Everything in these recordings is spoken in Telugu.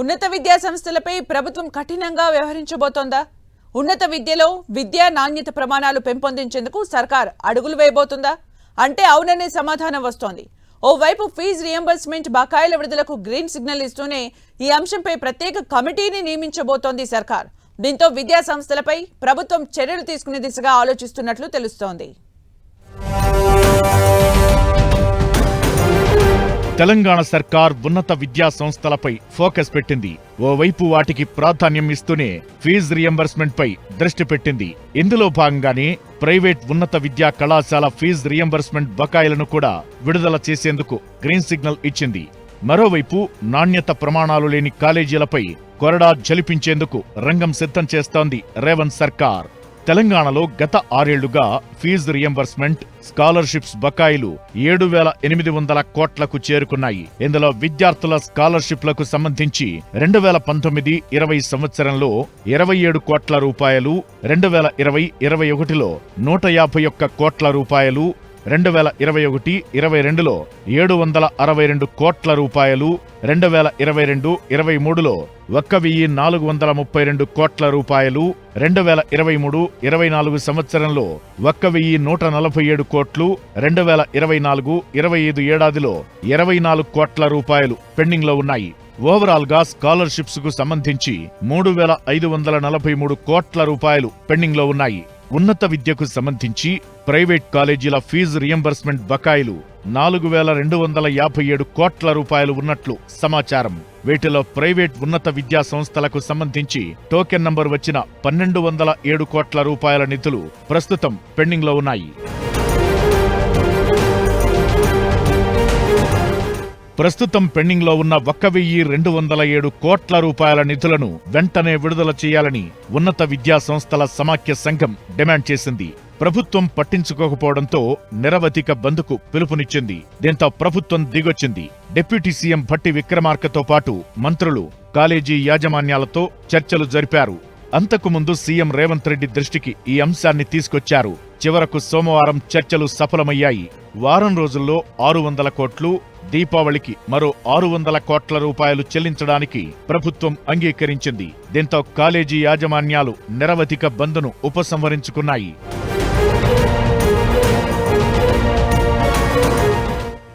ఉన్నత విద్యా సంస్థలపై ప్రభుత్వం కఠినంగా వ్యవహరించబోతోందా? ఉన్నత విద్యలో విద్యా నాణ్యత ప్రమాణాలు పెంపొందించేందుకు సర్కార్ అడుగులు వేయబోతుందా? అంటే అవుననే సమాధానం వస్తోంది. ఓవైపు ఫీజు రియంబర్స్మెంట్ బకాయిల విడుదలకు గ్రీన్ సిగ్నల్ ఇస్తూనే ఈ అంశంపై ప్రత్యేక కమిటీని నియమించబోతోంది సర్కార్. దీంతో విద్యా సంస్థలపై ప్రభుత్వం చర్యలు తీసుకునే దిశగా ఆలోచిస్తున్నట్లు తెలుస్తోంది. తెలంగాణ సర్కార్ ఉన్నత విద్యా సంస్థలపై ఫోకస్ పెట్టింది. ఓవైపు వాటికి ప్రాధాన్యం ఇస్తూనే ఫీజు రియంబర్స్మెంట్ పై దృష్టి పెట్టింది. ఇందులో భాగంగానే ప్రైవేట్ ఉన్నత విద్యా కళాశాల ఫీజు రియంబర్స్మెంట్ బకాయిలను కూడా విడుదల చేసేందుకు గ్రీన్ సిగ్నల్ ఇచ్చింది. మరోవైపు నాణ్యత ప్రమాణాలు లేని కాలేజీలపై కొరడా జలిపించేందుకు రంగం సిద్ధం చేస్తోంది రేవంత్ సర్కార్. తెలంగాణలో గత ఆరేళ్ళుగా ఫీజు రియంబర్స్మెంట్ స్కాలర్షిప్స్ బకాయిలు ఏడు వేల ఎనిమిది వందల కోట్లకు చేరుకున్నాయి. ఇందులో విద్యార్థుల స్కాలర్షిప్లకు సంబంధించి రెండు వేల పంతొమ్మిది ఇరవై సంవత్సరంలో ఇరవై ఏడు కోట్ల రూపాయలు రెండు వేల ఇరవై ఇరవై ఒకటిలో నూట యాభై ఒక్క కోట్ల రూపాయలు రెండు వేల ఇరవై ఒకటి ఇరవై రెండులో ఏడు వందల అరవై రెండు కోట్ల రూపాయలు రెండు వేల ఇరవై రెండు ఇరవై మూడులో ఒక్క వెయ్యి నాలుగు వందల ముప్పై రెండు కోట్ల రూపాయలు రెండు వేల ఇరవై మూడు ఇరవై నాలుగు సంవత్సరంలో ఒక్క వెయ్యి నూట నలభై ఏడు కోట్లు రెండు వేల ఇరవై నాలుగు ఇరవై ఐదు ఏడాదిలో ఇరవై నాలుగు కోట్ల రూపాయలు పెండింగ్లో ఉన్నాయి. ఓవరాల్గా స్కాలర్షిప్స్కు సంబంధించి మూడు వేల ఐదు వందల నలభై మూడు కోట్ల రూపాయలు పెండింగ్లో ఉన్నాయి. ఉన్నత విద్యకు సంబంధించి ప్రైవేట్ కాలేజీల ఫీజు రియంబర్స్మెంట్ బకాయిలు నాలుగు వేల రెండు వందల యాభై ఏడు కోట్ల రూపాయలు ఉన్నట్లు సమాచారం. వీటిలో ప్రైవేట్ ఉన్నత విద్యా సంస్థలకు సంబంధించి టోకెన్ నంబర్ వచ్చిన పన్నెండు వందల ఏడు కోట్ల రూపాయల నిధులు ప్రస్తుతం పెండింగ్లో ఉన్నాయి. ప్రస్తుతం పెండింగ్లో ఉన్న ఒక్క వెయ్యి రెండు వందల ఏడు కోట్ల రూపాయల నిధులను వెంటనే విడుదల చేయాలని ఉన్నత విద్యా సంస్థల సమాఖ్య సంఘం డిమాండ్ చేసింది. ప్రభుత్వం పట్టించుకోకపోవడంతో నిరవధిక బంద్కు పిలుపునిచ్చింది. దీంతో ప్రభుత్వం దిగొచ్చింది. డిప్యూటీ సీఎం భట్టి విక్రమార్కతో పాటు మంత్రులు కాలేజీ యాజమాన్యాలతో చర్చలు జరిపారు. అంతకుముందు సీఎం రేవంత్ రెడ్డి దృష్టికి ఈ అంశాన్ని తీసుకొచ్చారు. చివరకు సోమవారం చర్చలు సఫలమయ్యాయి. వారం రోజుల్లో ఆరు వందల కోట్లు దీపావళికి మరో ఆరు వందల కోట్ల రూపాయలు చెల్లించడానికి ప్రభుత్వం అంగీకరించింది. దీంతో కాలేజీ యాజమాన్యాలు నిరవధిక బంద్ను ఉపసంహరించుకున్నాయి.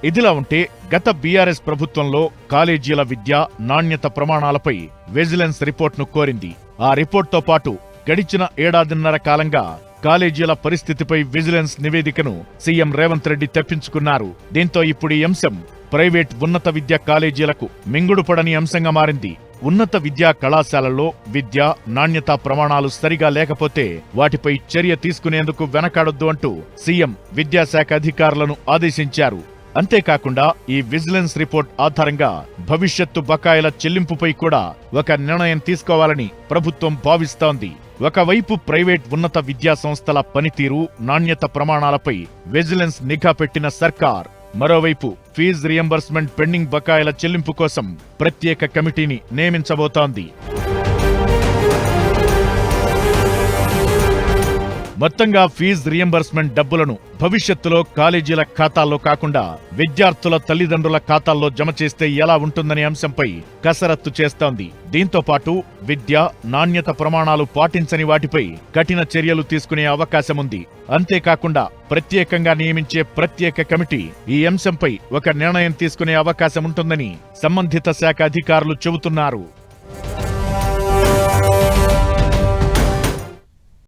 ఇదిలా ఉంటే గత బీఆర్ఎస్ ప్రభుత్వంలో కాలేజీల విద్య నాణ్యత ప్రమాణాలపై విజిలెన్స్ రిపోర్ట్ను కోరింది. ఆ రిపోర్ట్తో పాటు గడిచిన ఏడాదిన్నర కాలంగా కాలేజీల పరిస్థితిపై విజిలెన్స్ నివేదికను సీఎం రేవంత్ రెడ్డి తెప్పించుకున్నారు. దీంతో ఇప్పుడు ఈ అంశం ప్రైవేట్ ఉన్నత విద్యా కాలేజీలకు మింగుడుపడని అంశంగా మారింది. ఉన్నత విద్యా కళాశాలల్లో విద్య నాణ్యతా ప్రమాణాలు సరిగా లేకపోతే వాటిపై చర్య తీసుకునేందుకు వెనకాడొద్దు అంటూ సీఎం విద్యాశాఖ అధికారులను ఆదేశించారు. అంతేకాకుండా ఈ విజిలెన్స్ రిపోర్ట్ ఆధారంగా భవిష్యత్తు బకాయిల చెల్లింపుపై కూడా ఒక నిర్ణయం తీసుకోవాలని ప్రభుత్వం భావిస్తోంది. ఒకవైపు ప్రైవేట్ ఉన్నత విద్యా సంస్థల పనితీరు నాణ్యత ప్రమాణాలపై విజిలెన్స్ నిఘా పెట్టిన సర్కార్ మరోవైపు ఫీజు రియంబర్స్మెంట్ పెండింగ్ బకాయిల చెల్లింపు కోసం ప్రత్యేక కమిటీని నియమించబోతోంది. మొత్తంగా ఫీజు రియంబర్స్మెంట్ డబ్బులను భవిష్యత్తులో కాలేజీల ఖాతాల్లో కాకుండా విద్యార్థుల తల్లిదండ్రుల ఖాతాల్లో జమ చేస్తే ఎలా ఉంటుందనే అంశంపై కసరత్తు చేస్తోంది. దీంతో పాటు విద్య నాణ్యత ప్రమాణాలు పాటించని వాటిపై కఠిన చర్యలు తీసుకునే అవకాశం ఉంది అంతేకాకుండా ప్రత్యేకంగా నియమించే ప్రత్యేక కమిటీ ఈ అంశంపై ఒక నిర్ణయం తీసుకునే అవకాశం ఉంటుందని సంబంధిత శాఖ అధికారులు చెబుతున్నారు.